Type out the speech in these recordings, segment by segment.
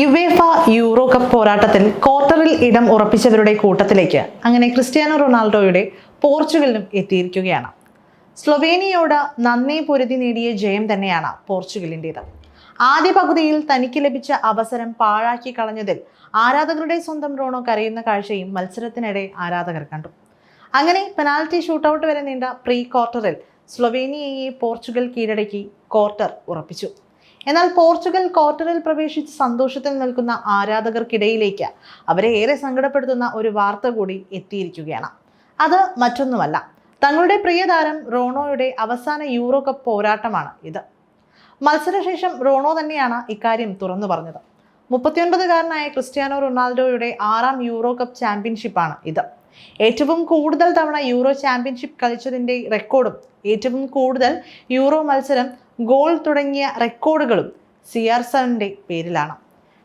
UEFA euro cup പോരാട്ടത്തിൽ ക്വാർട്ടറിൽ ഇടം ഉറപ്പിച്ചവരുടെ കൂട്ടത്തിലേക്ക് അങ്ങനെ ക്രിസ്ത്യാനോ റൊണാൾഡോയുടെ പോർച്ചുഗലിനും എത്തിയിരിക്കുകയാണ്. സ്ലൊവേനിയയോട് നന്നേ പൊരുതി നേടിയ ജയം തന്നെയാണ് പോർച്ചുഗലിന്റേത് ആദ്യ പകുതിയിൽ തനിക്ക് ലഭിച്ച അവസരം പാഴാക്കി കളഞ്ഞതിൽ ആരാധകരുടെ സ്വന്തം റോണോ കരയുന്ന കാഴ്ചയും മത്സരത്തിനിടെ ആരാധകർ കണ്ടു. അങ്ങനെ പെനാൽറ്റി ഷൂട്ടൗട്ട് വരെ നീണ്ട പ്രീ ക്വാർട്ടറിൽ സ്ലൊവേനിയയെ പോർച്ചുഗൽ കീഴടക്കി ക്വാർട്ടർ ഉറപ്പിച്ചു. എന്നാൽ പോർച്ചുഗൽ ക്വാർട്ടറിൽ പ്രവേശിച്ച് സന്തോഷത്തിൽ നിൽക്കുന്ന ആരാധകർക്കിടയിലേക്ക് അവരെ ഏറെ സങ്കടപ്പെടുത്തുന്ന ഒരു വാർത്ത കൂടി എത്തിയിരിക്കുകയാണ്. അത് മറ്റൊന്നുമല്ല. തങ്ങളുടെ പ്രിയതാരം റോണോയുടെ അവസാന യൂറോ കപ്പ് പോരാട്ടമാണ് ഇത്. മത്സരശേഷം റോണോ തന്നെയാണ് ഇക്കാര്യം തുറന്നു പറഞ്ഞത്. മുപ്പത്തിയൊൻപതുകാരനായ ക്രിസ്ത്യാനോ റൊണാൾഡോയുടെ ആറാം യൂറോ കപ്പ് ചാമ്പ്യൻഷിപ്പാണ് ഇത്. ഏറ്റവും കൂടുതൽ തവണ യൂറോ ചാമ്പ്യൻഷിപ്പ് കളിച്ചതിന്റെ റെക്കോർഡും ഏറ്റവും കൂടുതൽ യൂറോ മത്സരം ഗോൾ തുടങ്ങിയ റെക്കോർഡുകളും സി ആർ സെവന്റെ പേരിലാണ്.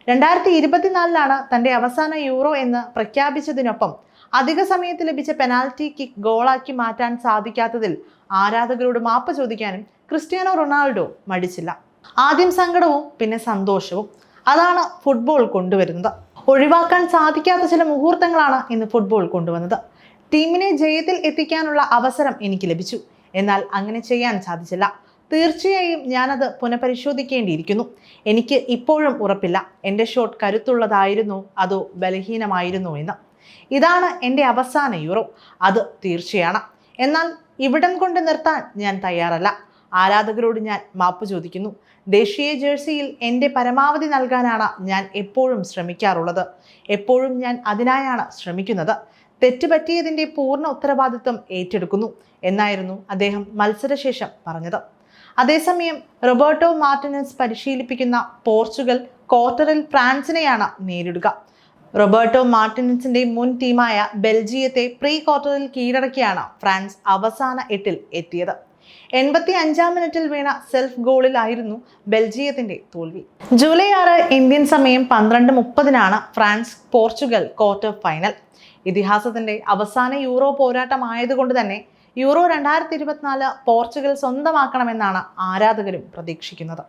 രണ്ടായിരത്തി ഇരുപത്തിനാലിലാണ് തന്റെ അവസാന യൂറോ എന്ന് പ്രഖ്യാപിച്ചതിനൊപ്പം അധിക സമയത്ത് ലഭിച്ച പെനാൽറ്റി കിക്ക് ഗോളാക്കി മാറ്റാൻ സാധിക്കാത്തതിൽ ആരാധകരോട് മാപ്പ് ചോദിക്കാനും ക്രിസ്ത്യാനോ റൊണാൾഡോ മടിച്ചില്ല. ആദ്യം സങ്കടവും പിന്നെ സന്തോഷവും. അതാണ് ഫുട്ബോൾ കൊണ്ടുവരുന്നത്. ഒഴിവാക്കാൻ സാധിക്കാത്ത ചില മുഹൂർത്തങ്ങളാണ് ഇന്ന് ഫുട്ബോൾ കൊണ്ടുവന്നത്. ടീമിനെ ജയത്തിൽ എത്തിക്കാനുള്ള അവസരം എനിക്ക് ലഭിച്ചു. എന്നാൽ അങ്ങനെ ചെയ്യാൻ സാധിച്ചില്ല. തീർച്ചയായും ഞാനത് പുനഃപരിശോധിക്കേണ്ടിയിരിക്കുന്നു. എനിക്ക് ഇപ്പോഴും ഉറപ്പില്ല. എന്റെ ഷോട്ട് കരുത്തുള്ളതായിരുന്നു അതോ ബലഹീനമായിരുന്നു എന്ന്. ഇതാണ് എന്റെ അവസാന യൂറോ. അത് തീർച്ചയാണ്. എന്നാൽ ഇവിടം കൊണ്ട് നിർത്താൻ ഞാൻ തയ്യാറല്ല. ആരാധകരോട് ഞാൻ മാപ്പ് ചോദിക്കുന്നു. ദേശീയ ജേഴ്സിയിൽ എന്റെ പരമാവധി നൽകാനാണ് ഞാൻ എപ്പോഴും ശ്രമിക്കാറുള്ളത്. എപ്പോഴും ഞാൻ അതിനായാണ് ശ്രമിക്കുന്നത്. തെറ്റുപറ്റിയതിന്റെ പൂർണ ഉത്തരവാദിത്വം ഏറ്റെടുക്കുന്നു എന്നായിരുന്നു അദ്ദേഹം മത്സരശേഷം പറഞ്ഞത്. അതേസമയം റൊബർട്ടോ മാർട്ടിനസ് പരിശീലിപ്പിക്കുന്ന പോർച്ചുഗൽ ക്വാർട്ടറിൽ ഫ്രാൻസിനെയാണ് നേരിടുക. റൊബർട്ടോ മാർട്ടിനസിന്റെ മുൻ ടീമായ ബെൽജിയത്തെ പ്രീ ക്വാർട്ടറിൽ കീഴടക്കിയാണ് ഫ്രാൻസ് അവസാന എട്ടിൽ എത്തിയത്. എൺപത്തി അഞ്ചാം മിനിറ്റിൽ വീണ സെൽഫ് ഗോളിലായിരുന്നു ബെൽജിയത്തിന്റെ തോൽവി. ജൂലൈ ആറ് ഇന്ത്യൻ സമയം പന്ത്രണ്ട് മുപ്പതിനാണ് ഫ്രാൻസ് പോർച്ചുഗൽ ക്വാർട്ടർ ഫൈനൽ. ഇതിഹാസത്തിന്റെ അവസാന യൂറോ പോരാട്ടമായതുകൊണ്ട് തന്നെ യൂറോ രണ്ടായിരത്തി ഇരുപത്തിനാല് പോർച്ചുഗൽ സ്വന്തമാക്കണമെന്നാണ് ആരാധകരും പ്രതീക്ഷിക്കുന്നത്.